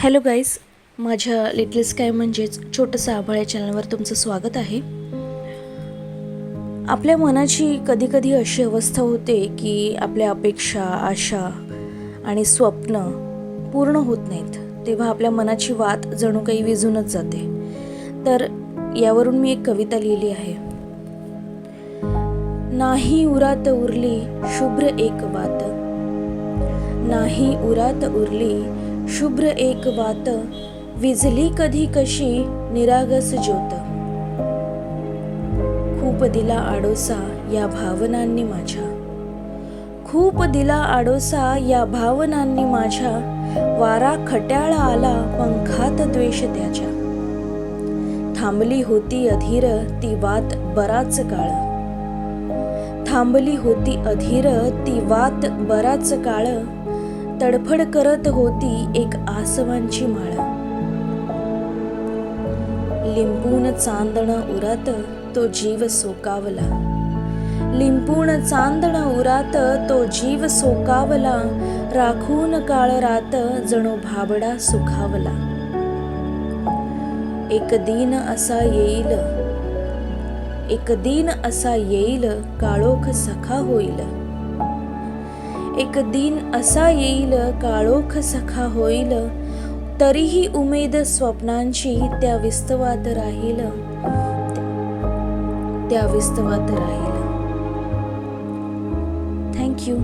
Hello guys माझ्या little sky म्हणजेच छोटंसं आभाळ या चॅनलवर तुमचं स्वागत आहे. आपल्या मनाची कधीकधी अशी अवस्था होते की आपल्या अपेक्षा आशा आणि स्वप्न पूर्ण होत नाहीत तेव्हा आपल्या मनाची वात जणू काही विझूनच जाते. तर यावरून मी एक कविता लिहिली आहे. नाही उरात उरली शुभ्र एक वात. नाही उरात उरली शुभ्र एक वात विझली कधी कशी निरागस ज्योत. खूप दिला आडोसा या भावनांनी माझ्या. खूप दिला आडोसा या भावनांनी माझ्या. वारा खट्याळ आला पंखात द्वेष त्याच्या. थांबली होती अधीर ती वात बराच काळ. थांबली होती अधीर ती वात बराच काळ. तडफड करत होती एक आसवांची माळ. लिंपून चांदण उरात तो जीव सोकावला. लिंपून चांदण उरात तो जीव सोकावला. राखून काळ रात जणू भाबडा सुखावला. एक दिन असा येईल. एक दिन असा येईल काळोख सखा होईल. एक दिन असा येईल काळोख सखा होईल तरीही उमेद स्वप्नांची त्या विस्तवात राहील. त्या विस्तवात राहील. थँक्यू